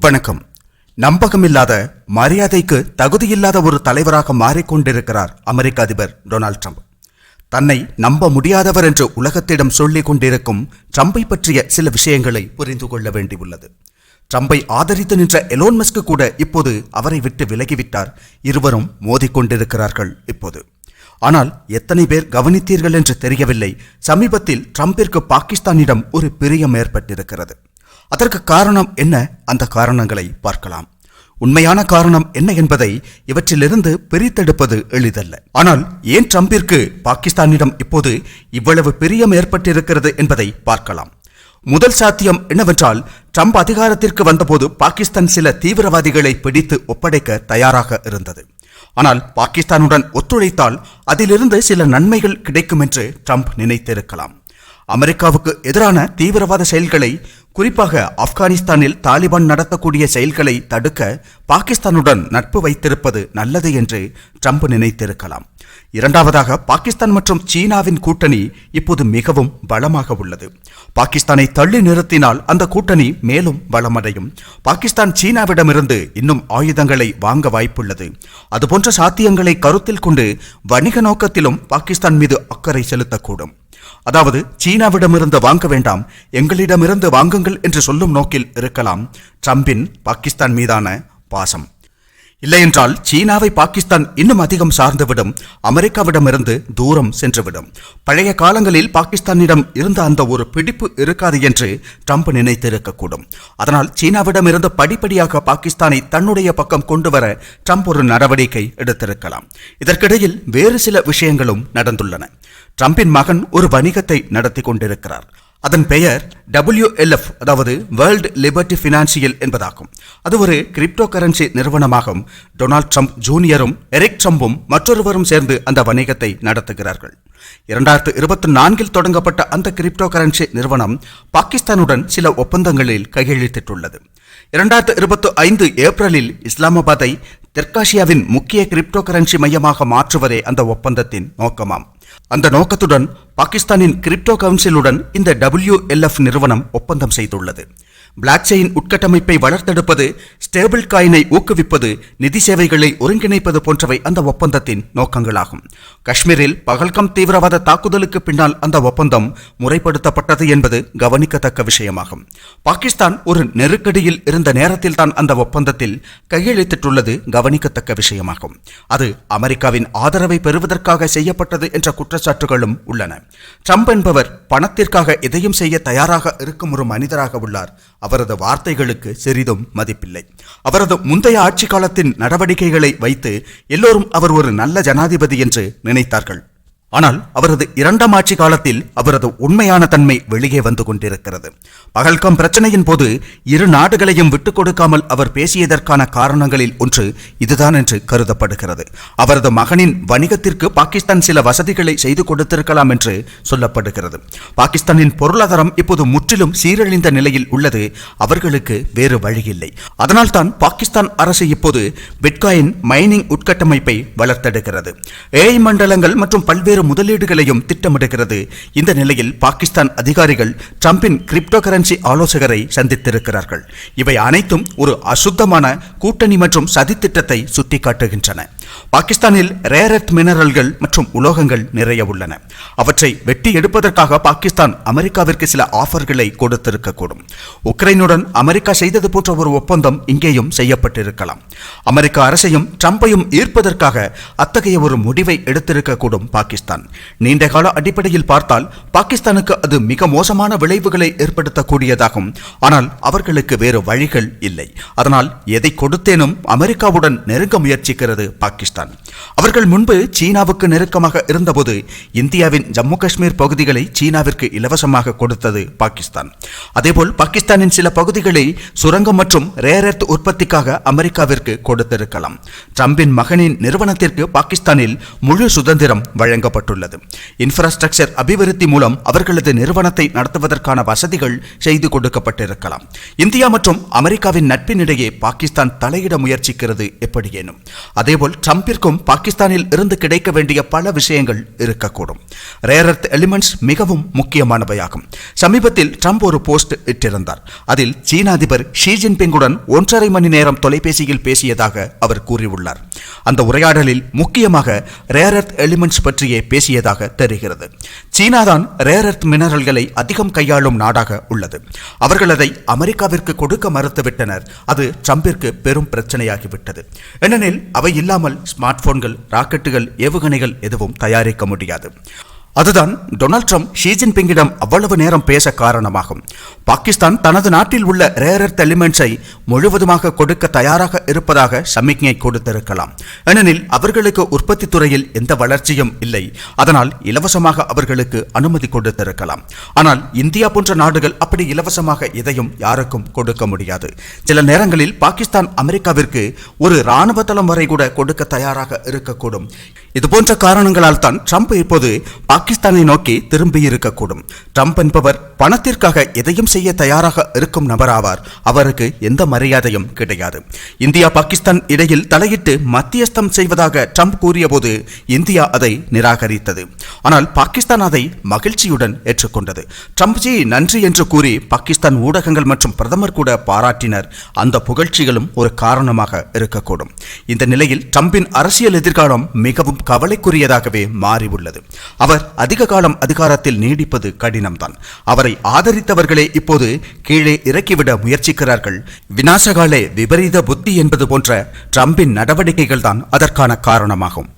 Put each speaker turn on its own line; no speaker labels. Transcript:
வணக்கம். நம்பகமில்லாத மரியாதைக்கு தகுதியில்லாத ஒரு தலைவராக மாறிக்கொண்டிருக்கிறார் அமெரிக்க அதிபர் டொனால்ட் ட்ரம்ப். தன்னை நம்ப முடியாதவர் என்று உலகத்திடம் சொல்லிக் கொண்டிருக்கும் ட்ரம்பை பற்றிய சில விஷயங்களை புரிந்து கொள்ள வேண்டியுள்ளது. ட்ரம்பை ஆதரித்து நின்ற எலோன் மஸ்க் கூட இப்போது அவரை விட்டு விலகிவிட்டார். இருவரும் மோதிக்கொண்டிருக்கிறார்கள் இப்போது. ஆனால் எத்தனை பேர் கவனித்தீர்கள் என்று தெரியவில்லை. சமீபத்தில் ட்ரம்பிற்கு பாகிஸ்தானிடம் ஒரு பிரியம் ஏற்பட்டிருக்கிறது. அதற்கு காரணம் என்ன? அந்த காரணங்களை பார்க்கலாம். உண்மையான காரணம் என்ன என்பதை இவற்றிலிருந்து பிரித்தெடுப்பது எளிதல்ல. ஆனால் ஏன் ட்ரம்பிற்கு பாகிஸ்தானிடம் இப்போது இவ்வளவு பிரியம் ஏற்பட்டிருக்கிறது என்பதை பார்க்கலாம். முதல் சாத்தியம் என்னவென்றால் ட்ரம்ப் அதிகாரத்திற்கு வந்தபோது பாகிஸ்தான் சில தீவிரவாதிகளை பிடித்து ஒப்படைக்க தயாராக இருந்தது. ஆனால் பாகிஸ்தானுடன் ஒத்துழைத்தால் அதிலிருந்து சில நன்மைகள் கிடைக்கும் என்று ட்ரம்ப் நினைத்திருக்கலாம். அமெரிக்காவுக்கு எதிரான தீவிரவாத செயல்களை குறிப்பாக ஆப்கானிஸ்தானில் தாலிபான் நடத்தக்கூடிய செயல்களை தடுக்க பாகிஸ்தானுடன் நட்பு வைத்திருப்பது நல்லது என்று ட்ரம்ப் நினைத்திருக்கலாம். இரண்டாவதாக பாகிஸ்தான் மற்றும் சீனாவின் கூட்டணி இப்போது மிகவும் பலமாக உள்ளது. பாகிஸ்தானை தள்ளி நிறுத்தினால் அந்த கூட்டணி மேலும் பலமடையும். பாகிஸ்தான் சீனாவிடமிருந்து இன்னும் ஆயுதங்களை வாங்க வாய்ப்புள்ளது. அதுபோன்ற சாத்தியங்களை கருத்தில் கொண்டு வணிக நோக்கத்திலும் பாகிஸ்தான் மீது அக்கறை செலுத்தக்கூடும். அதாவது சீனாவிடமிருந்து வாங்க வேண்டாம் எங்களிடமிருந்து வாங்குங்கள் என்று சொல்லும் நோக்கில் இருக்கலாம். ட்ரம்பின் பாகிஸ்தான் மீதான பாசம். இல்லையென்றால் சீனாவை பாகிஸ்தான் இன்னும் அதிகம் சார்ந்துவிடும். அமெரிக்காவிடமிருந்து தூரம் சென்றுவிடும். பழைய காலங்களில் பாகிஸ்தானிடம் இருந்த அந்த ஒரு பிடிப்பு இருக்காது என்று ட்ரம்ப் நினைத்திருக்கக்கூடும். அதனால் சீனாவிடமிருந்து படிப்படியாக பாகிஸ்தானை தன்னுடைய பக்கம் கொண்டு வர ட்ரம்ப் ஒரு நடவடிக்கை எடுத்திருக்கலாம். இதற்கிடையில் வேறு சில விஷயங்களும் நடந்துள்ளன. ட்ரம்பின் மகன் ஒரு வணிகத்தை நடத்தி கொண்டிருக்கிறார். அதன் பெயர் WLF அதாவது வேர்ல்டு லிபர்டி ஃபினான்சியல் என்பதாகும். அது ஒரு கிரிப்டோ கரன்சி நிறுவனமாகும். டொனால்ட் ட்ரம்ப் ஜூனியரும் எரிக் ட்ரம்பும் மற்றொருவரும் சேர்ந்து அந்த வணிகத்தை நடத்துகிறார்கள். இரண்டாயிரத்து இருபத்தி நான்கில் தொடங்கப்பட்ட அந்த கிரிப்டோ கரன்சி நிறுவனம் பாகிஸ்தானுடன் சில ஒப்பந்தங்களில் கையெழுத்திட்டுள்ளது. இரண்டாயிரத்து இருபத்தி ஐந்து ஏப்ரலில் இஸ்லாமாபாத்தை தெற்காசியாவின் முக்கிய கிரிப்டோ கரன்சி மையமாக மாற்றுவதே அந்த ஒப்பந்தத்தின் நோக்கமாம். அந்த நோக்கத்துடன் பாகிஸ்தானின் கிரிப்டோ கவுன்சிலுடன் இந்த WLF நிறுவனம் ஒப்பந்தம் செய்துள்ளது. பிளாக் செயின் உட்கட்டமைப்பை வளர்த்தெடுப்பது ஸ்டேபிள் காயினை ஊக்குவிப்பது நிதி சேவைகளை ஒருங்கிணைப்பது போன்றவை அந்த ஒப்பந்தத்தின் நோக்கங்களாகும். காஷ்மீரில் பகல்கம் தீவிரவாத தாக்குதலுக்கு பின்னால் அந்த ஒப்பந்தம் முறைப்படுத்தப்பட்டது என்பது கவனிக்கத்தக்க விஷயமாகும். பாகிஸ்தான் ஒரு நெருக்கடியில் இருந்த நேரத்தில் தான் அந்த ஒப்பந்தத்தில் கையெழுத்திட்டுள்ளது கவனிக்கத்தக்க விஷயமாகும். அது அமெரிக்காவின் ஆதரவை பெறுவதற்காக செய்யப்பட்டது என்ற குற்றச்சாட்டுகளும் உள்ளன. ட்ரம்ப் என்பவர் பணத்திற்காக எதையும் செய்ய தயாராக இருக்கும் ஒரு மனிதராக உள்ளார். அவரது வார்த்தைகளுக்கு சிறிதும் மதிப்பில்லை. அவரது முந்தைய ஆட்சி காலத்தின் நடவடிக்கைகளை வைத்து எல்லோரும் அவர் ஒரு நல்ல ஜனாதிபதி என்று நினைத்தார்கள். ஆனால் அவரது இரண்டாம் ஆட்சி காலத்தில் அவரது உண்மையான தன்மை வெளியே வந்து கொண்டிருக்கிறது. பகல்காம் பிரச்சனையின் போது இரு நாடுகளையும் விட்டுக் கொடுக்காமல் அவர் பேசியதற்கான காரணங்களில் ஒன்று இதுதான் என்று கருதப்படுகிறது. அவரது மகனின் வணிகத்திற்கு பாகிஸ்தான் சில வசதிகளை செய்து கொடுத்திருக்கலாம் என்று சொல்லப்படுகிறது. பாகிஸ்தானின் பொருளாதாரம் இப்போது முற்றிலும் சீரழிந்த நிலையில் உள்ளது. அவர்களுக்கு வேறு வழியில்லை. அதனால்தான் பாகிஸ்தான் அரசு இப்போது பிட்காயின் மைனிங் உட்கட்டமைப்பை வளர்த்தெடுக்கிறது. ஏஐ மண்டலங்கள் மற்றும் பல்வேறு முதலீடுகளையும் திட்டமிடுகிறது. இந்த நிலையில் பாகிஸ்தான் அதிகாரிகள் டிரம்பின் கிரிப்டோ கரன்சி ஆலோசகரை சந்தித்திருக்கிறார்கள். இவை அனைத்தும் ஒரு அசுத்தமான கூட்டணி மற்றும் சதித்திட்டத்தை சுட்டிக்காட்டுகின்றன. பாகிஸ்தானில் ரேரத் மினரல்கள் மற்றும் உலோகங்கள் நிறைய உள்ளன. அவற்றை வெட்டி எடுப்பதற்காக பாகிஸ்தான் அமெரிக்காவிற்கு சில ஆஃபர்களை கொடுத்திருக்கக்கூடும். உக்ரைனுடன் அமெரிக்கா செய்தது போன்ற ஒரு ஒப்பந்தம் இங்கேயும் செய்யப்பட்டிருக்கலாம். அமெரிக்க அரசையும் ட்ரம்பையும் ஈர்ப்பதற்காக அத்தகைய ஒரு முடிவை எடுத்திருக்கக்கூடும் பாகிஸ்தான். பாகிஸ்தான் நீண்டகால அடிப்படையில் பார்த்தால் பாகிஸ்தானுக்கு அது மிக மோசமான விளைவுகளை ஏற்படுத்தக்கூடியதாகும். ஆனால் அவர்களுக்கு வேறு வழிகள் இல்லை. அதனால் எதை கொடுத்தேனும் அமெரிக்காவுடன் நெருங்க முயற்சிக்கிறது பாகிஸ்தான். அவர்கள் முன்பு சீனாவுக்கு நெருக்கமாக இருந்தபோது இந்தியாவின் ஜம்மு காஷ்மீர் பகுதிகளை சீனாவிற்கு இலவசமாக கொடுத்தது பாகிஸ்தான். அதேபோல் பாகிஸ்தானின் சில பகுதிகளை சுரங்கம் மற்றும் ரேரத் உற்பத்திக்காக அமெரிக்காவிற்கு கொடுத்திருக்கலாம். ட்ரம்பின் மகனின் நிறுவனத்திற்கு பாகிஸ்தானில் முழு சுதந்திரம் வழங்கப்படும் அறிவிக்கப்பட்டுள்ளது இன்ஃப்ராஸ்ட்ரக்சர் அபிவிருத்தி மூலம் அவர்களது நிறுவனத்தை நடத்துவதற்கான வசதிகள் செய்து கொடுக்கப்பட்டிருக்கலாம். இந்தியா மற்றும் அமெரிக்காவின் நட்பினிடையே பாகிஸ்தான் தலையிட முயற்சிக்கிறது எப்படியேனும். அதேபோல் ட்ரம்பிற்கும் பாகிஸ்தானில் இருந்து கிடைக்க வேண்டிய பல விஷயங்கள் இருக்கக்கூடும். ரேர் எலிமெண்ட்ஸ் மிகவும் முக்கியமானவையாகும். சமீபத்தில் ட்ரம்ப் ஒரு போஸ்ட் இட்டிருந்தார். அதில் சீன அதிபர் ஷி ஜின்பிங்குடன் ஒன்றரை மணி நேரம் தொலைபேசியில் பேசியதாக அவர் கூறியுள்ளார். அந்த உரையாடலில் முக்கியமாக ரேர் எர்த் எலிமெண்ட்ஸ் பற்றியே பேசியதாக தெரிகிறது. சீனாதான் ரேர் எர்த் மினரல்களை அதிகம் கையாளும் நாடாக உள்ளது. அவர்கள் அதை அமெரிக்காவிற்கு கொடுக்க மறுத்துவிட்டனர். அது ட்ரம்பிற்கு பெரும் பிரச்சனையாகிவிட்டது. ஏனெனில் அவை இல்லாமல் ஸ்மார்ட் போன்கள் ராக்கெட்டுகள் ஏவுகணைகள் எதுவும் தயாரிக்க முடியாது. அதுதான் டொனால்ட் ட்ரம்ப் ஷி ஜின்பிங்கிடம் அவ்வளவு நேரம் பேச காரணமாகும். பாகிஸ்தான் தனது நாட்டில் உள்ள ரேரர்த் எலிமெண்ட்ஸை முழுவதுமாக கொடுக்க தயாராக இருப்பதாக சமிக்ஞை கொடுத்திருக்கலாம். ஏனெனில் அவர்களுக்கு உற்பத்தி துறையில் எந்த வளர்ச்சியும் இல்லை. அதனால் இலவசமாக அவர்களுக்கு அனுமதி கொடுத்திருக்கலாம். ஆனால் இந்தியா போன்ற நாடுகள் அப்படி இலவசமாக எதையும் யாருக்கும் கொடுக்க முடியாது. சில நேரங்களில் பாகிஸ்தான் அமெரிக்காவிற்கு ஒரு இராணுவ தளம் வரை கூட கொடுக்க தயாராக இருக்கக்கூடும். இதுபோன்ற காரணங்களால் தான் ட்ரம்ப் இப்போது பாகிஸ்தான் பாகிஸ்தானை நோக்கி திரும்பி இருக்கக்கூடும். ட்ரம்ப் என்பவர் பணத்திற்காக எதையும் செய்ய தயாராக இருக்கும் நபராவார். அவருக்கு எந்த மரியாதையும் கிடையாது. இந்தியா பாகிஸ்தான் இடையில் தலையிட்டு மத்தியஸ்தம் செய்வதாக ட்ரம்ப் கூறியபோது இந்தியா அதை நிராகரித்தது. ஆனால் பாகிஸ்தான் அதை மகிழ்ச்சியுடன் ஏற்றுக்கொண்டது. ட்ரம்ப் ஜி நன்றி என்று கூறி பாகிஸ்தான் ஊடகங்கள் மற்றும் பிரதமர் கூட பாராட்டினர். அந்த புகழ்ச்சிகளும் ஒரு காரணமாக இருக்கக்கூடும். இந்த நிலையில் ட்ரம்பின் அரசியல் எதிர்காலம் மிகவும் கவலைக்குரியதாகவே மாறியுள்ளது. அவர் அதிக காலம் அதிகாரத்தில் நீடிப்பது கடினம்தான். அவரை ஆதரித்தவர்களே இப்போது கீழே இறக்கிவிட முயற்சிக்கிறார்கள். வினாசகாலே விபரீத புத்தி என்பது போன்ற ட்ரம்பின் நடவடிக்கைகள்தான் அதற்கான காரணமாகும்.